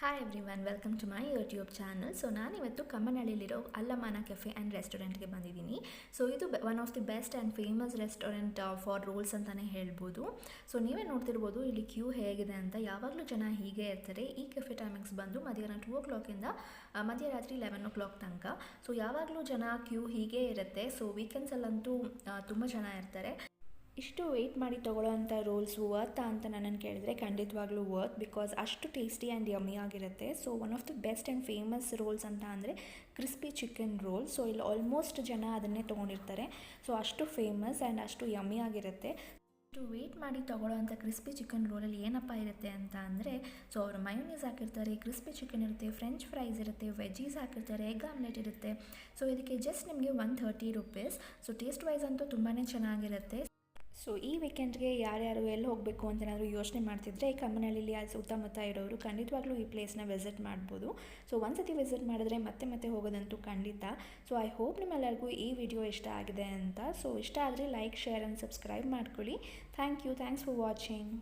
Hi everyone welcome to my YouTube channel so ನಾನಿವತ್ತು ಕಮ್ಮನಹಳ್ಳಿಲಿರೋ ಅಲ್ಲಮಾನ cafe and ರೆಸ್ಟೋರೆಂಟ್ಗೆ ಬಂದಿದ್ದೀನಿ. ಸೊ ಇದು one of the best and famous restaurant for rolls ಅಂತಲೇ ಹೇಳ್ಬೋದು. ಸೊ ನೀವೇ ನೋಡ್ತಿರ್ಬೋದು ಇಲ್ಲಿ ಕ್ಯೂ ಹೇಗಿದೆ ಅಂತ. ಯಾವಾಗಲೂ ಜನ ಹೀಗೆ ಇರ್ತಾರೆ. ಈ ಕೆಫೆ ಟೈಮಿಂಗ್ಸ್ ಬಂದು ಮಧ್ಯಾಹ್ನ ಟೂ ಓ ಕ್ಲಾಕಿಂದ ಮಧ್ಯರಾತ್ರಿ ಲೆವೆನ್ ಓ ಕ್ಲಾಕ್ ತನಕ. ಸೊ ಯಾವಾಗಲೂ ಜನ ಕ್ಯೂ ಹೀಗೆ ಇರುತ್ತೆ. ಸೊ ವೀಕೆಂಡ್ಸಲ್ಲಂತೂ ತುಂಬ ಜನ ಇರ್ತಾರೆ. ಇಷ್ಟು ವೆಯ್ಟ್ ಮಾಡಿ ತೊಗೊಳ್ಳೋವಂಥ ರೋಲ್ಸ್ ವರ್ತ್ ಅಂತ ನನ್ನನ್ನು ಕೇಳಿದ್ರೆ ಖಂಡಿತವಾಗ್ಲೂ ವರ್ತ್ ಬಿಕಾಸ್ ಅಷ್ಟು ಟೇಸ್ಟಿ ಆ್ಯಂಡ್ ಯಮ್ಮಿ ಆಗಿರುತ್ತೆ. So one of the best and famous rolls ಅಂತ ಅಂದರೆ ಕ್ರಿಸ್ಪಿ ಚಿಕನ್ ರೋಲ್ ಸೊ ಇಲ್ಲಿ ಆಲ್ಮೋಸ್ಟ್ ಜನ ಅದನ್ನೇ ತೊಗೊಂಡಿರ್ತಾರೆ. ಸೊ ಅಷ್ಟು ಫೇಮಸ್ ಆ್ಯಂಡ್ ಅಷ್ಟು ಯಮ್ಮಿ ಆಗಿರುತ್ತೆ. ಇಷ್ಟು ವೆಯ್ಟ್ ಮಾಡಿ ತೊಗೊಳ್ಳೋವಂಥ ಕ್ರಿಸ್ಪಿ ಚಿಕನ್ ರೋಲಲ್ಲಿ ಏನಪ್ಪ ಇರುತ್ತೆ ಅಂತ ಅಂದರೆ ಸೊ ಅವರು ಮಯೋನೀಸ್ ಹಾಕಿರ್ತಾರೆ ಕ್ರಿಸ್ಪಿ ಚಿಕನ್ ಇರುತ್ತೆ ಫ್ರೆಂಚ್ ಫ್ರೈಸ್ ಇರುತ್ತೆ ವೆಜ್ಜೀಸ್ ಹಾಕಿರ್ತಾರೆ ಎಗ್ ಆಮ್ಲೆಟ್ ಇರುತ್ತೆ. ಸೊ ಇದಕ್ಕೆ ಜಸ್ಟ್ ನಿಮಗೆ one thirty rupees so taste wise ಅಂತೂ ತುಂಬಾ ಚೆನ್ನಾಗಿರುತ್ತೆ. ಸೊ ಈ ವೀಕೆಂಡ್ಗೆ ಯಾರ್ಯಾರು ಎಲ್ಲಿ ಹೋಗಬೇಕು ಅಂತ ಏನಾದರೂ ಯೋಚನೆ ಮಾಡ್ತಿದ್ರೆ, ಈ ಕಮ್ಮನಹಳ್ಳಿಲಿ ಆ ಸುತ್ತಮುತ್ತ ಇರೋರು ಖಂಡಿತವಾಗ್ಲೂ ಈ ಪ್ಲೇಸ್ನ ವಿಸಿಟ್ ಮಾಡ್ಬೋದು. ಸೊ ಒಂದ್ಸತಿ ವಿಸಿಟ್ ಮಾಡಿದ್ರೆ ಮತ್ತೆ ಮತ್ತೆ ಹೋಗೋದಂತೂ ಖಂಡಿತ. ಸೊ ಐ ಹೋಪ್ ನಿಮ್ಮೆಲ್ಲರಿಗೂ ಈ ವಿಡಿಯೋ ಇಷ್ಟ ಆಗಿದೆ ಅಂತ. ಸೊ ಇಷ್ಟ ಆದರೆ ಲೈಕ್ ಶೇರ್ ಆ್ಯಂಡ್ ಸಬ್ಸ್ಕ್ರೈಬ್ ಮಾಡ್ಕೊಳ್ಳಿ. Thank you thanks for watching